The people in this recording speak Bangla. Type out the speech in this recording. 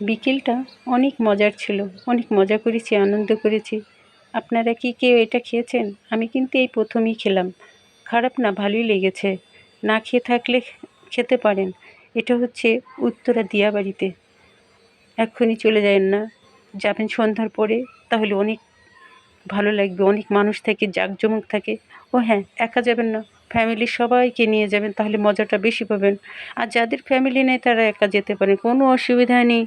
বিকেলটা অনেক মজার ছিল, অনেক মজা করেছি, আনন্দ করেছি। আপনারা কি কেউ এটা খেয়েছেন? আমি কিন্তু এই প্রথমই খেলাম। খারাপ না, ভালোই লেগেছে। না খেয়ে থাকলে খেতে পারেন। এটা হচ্ছে উত্তরা দিয়াবাড়িতে। এক্ষুনি চলে যাবেন না। যাবেন সন্ধ্যার পরে, তাহলে অনেক ভালো লাগবে, অনেক মানুষ থাকে, জাঁকজমক থাকে। ও হ্যাঁ একা যাবেন না। ফ্যামিলির সবাইকে নিয়ে যাবেন, তাহলে মজাটা বেশি পাবেন। আর যাদের ফ্যামিলি নেই, তারা একা যেতে পারেন, কোনো অসুবিধা নেই।